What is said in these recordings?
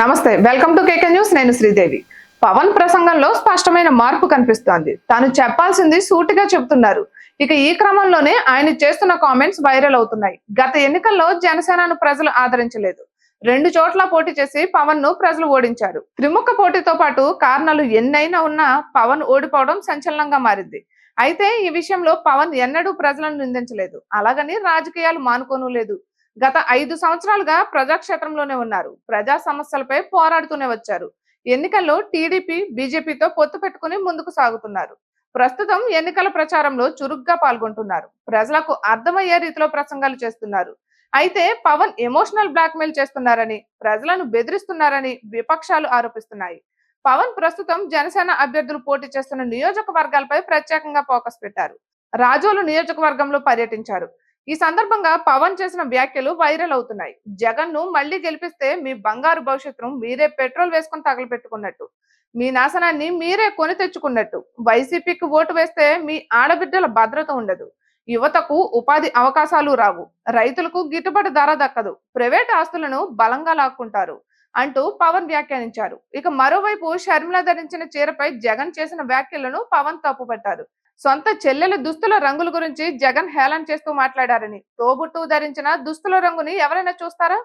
నమస్తే welcome to KK news. నేను శ్రీదేవి. పవన్ ప్రసంగంలో స్పష్టమైన మార్పు కనిపిస్తోంది. తాను చెప్పాల్సింది సూటిగా చెబుతున్నారు. ఇక ఈ క్రమంలోనే ఆయన చేస్తున్న కామెంట్స్ వైరల్ అవుతున్నాయి. గత ఎన్నికల్లో జనసేనను ప్రజలు ఆదరించలేదు. రెండు చోట్ల పోటీ చేసి పవన్ను ప్రజలు ఓడించారు. త్రిముఖ పోటీతో పాటు కారణాలు ఎన్నైనా ఉన్నా పవన్ ఓడిపోవడం సంచలనంగా మారింది. అయితే ఈ విషయంలో పవన్ ఎన్నడూ ప్రజలను నిందించలేదు. అలాగని రాజకీయాలు మానుకోను లేదు. గత ఐదు సంవత్సరాలుగా ప్రజాక్షేత్రంలోనే ఉన్నారు. ప్రజా సమస్యలపై పోరాడుతూనే వచ్చారు. ఎన్నికల్లో టీడీపీ బీజేపీతో పొత్తు పెట్టుకుని ముందుకు సాగుతున్నారు. ప్రస్తుతం ఎన్నికల ప్రచారంలో చురుగ్గా పాల్గొంటున్నారు. ప్రజలకు అర్థమయ్యే రీతిలో ప్రసంగాలు చేస్తున్నారు. అయితే పవన్ ఎమోషనల్ బ్లాక్మెయిల్ చేస్తున్నారని ప్రజలను బెదిరిస్తున్నారని విపక్షాలు ఆరోపిస్తున్నాయి. పవన్ ప్రస్తుతం జనసేన అభ్యర్థులు పోటీ చేస్తున్న నియోజకవర్గాలపై ప్రత్యేకంగా ఫోకస్ పెట్టారు. రాజోలు నియోజకవర్గంలో పర్యటించారు. ఈ సందర్భంగా పవన్ చేసిన వ్యాఖ్యలు వైరల్ అవుతున్నాయి. జగన్ను మళ్ళీ గెలిపిస్తే మీ బంగారు భవిష్యత్తును మీరే పెట్రోల్ వేసుకుని తగలపెట్టుకున్నట్టు మీ నాశనాన్ని మీరే కొని తెచ్చుకున్నట్టు వైసీపీకి ఓటు వేస్తే మీ ఆడబిడ్డల భద్రత ఉండదు. యువతకు ఉపాధి అవకాశాలు రావు. రైతులకు గిట్టుబాటు ధర దక్కదు. ప్రైవేట్ ఆస్తులను బలంగా లాక్కుంటారు. అంటూ పవన్ వ్యాఖ్యానించారు. ఇక మరోవైపు షర్మిల ధరించిన చీరపై జగన్ చేసిన వ్యాఖ్యలను పవన్ తప్పుపట్టారు. సొంత చెల్లెల దుస్తుల రంగుల గురించి జగన్ హేళన చేస్తూ మాట్లాడారని తోబుట్టు ధరించిన దుస్తుల రంగుని ఎవరైనా చూస్తారా?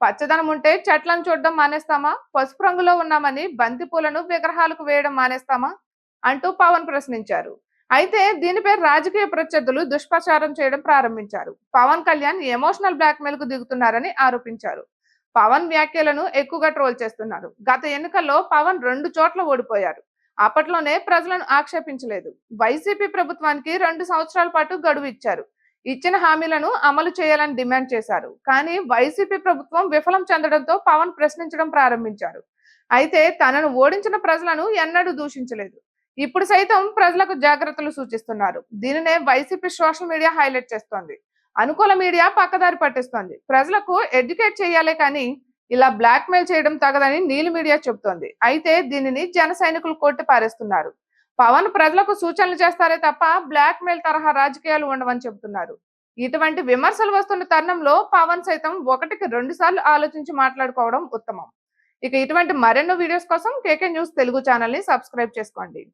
పచ్చదనం ఉంటే చెట్లను చూడడం మానేస్తామా? పసుపు రంగులో ఉన్నామని బంతి పూలను విగ్రహాలకు వేయడం మానేస్తామా? అంటూ పవన్ ప్రశ్నించారు. అయితే దీనిపై రాజకీయ ప్రత్యర్థులు దుష్ప్రచారం చేయడం ప్రారంభించారు. పవన్ కళ్యాణ్ ఎమోషనల్ బ్లాక్మెయిల్కు దిగుతున్నారని ఆరోపించారు. పవన్ వ్యాఖ్యలను ఎక్కువగా ట్రోల్ చేస్తున్నారు. గత ఎన్నికల్లో పవన్ రెండు చోట్ల ఓడిపోయారు. అప్పట్లోనే ప్రజలను ఆక్షేపించలేదు. వైసీపీ ప్రభుత్వానికి రెండు సంవత్సరాల పాటు గడువు ఇచ్చారు. ఇచ్చిన హామీలను అమలు చేయాలని డిమాండ్ చేశారు. కానీ వైసీపీ ప్రభుత్వం విఫలం చెందడంతో పవన్ ప్రశ్నించడం ప్రారంభించారు. అయితే తనను ఓడించిన ప్రజలను ఎన్నడూ దూషించలేదు. ఇప్పుడు సైతం ప్రజలకు జాగ్రత్తలు సూచిస్తున్నారు. దీనినే వైసీపీ సోషల్ మీడియా హైలైట్ చేస్తోంది. అనుకూల మీడియా పక్కదారి పట్టిస్తోంది. ప్రజలకు ఎడ్యుకేట్ చేయాలి కానీ ఇలా బ్లాక్మెయిల్ చేయడం తగదని నీలి మీడియా చెబుతోంది. అయితే దీనిని జన సైనికులు కొట్టి పారేస్తున్నారు. పవన్ ప్రజలకు సూచనలు చేస్తారే తప్ప బ్లాక్మెయిల్ తరహా రాజకీయాలు ఉండవని చెబుతున్నారు. ఇటువంటి విమర్శలు వస్తున్న తరుణంలో పవన్ సైతం ఒకటికి రెండు సార్లు ఆలోచించి మాట్లాడుకోవడం ఉత్తమం. ఇక ఇటువంటి మరెన్నో వీడియోస్ కోసం కేకే న్యూస్ తెలుగు ఛానల్ని సబ్స్క్రైబ్ చేసుకోండి.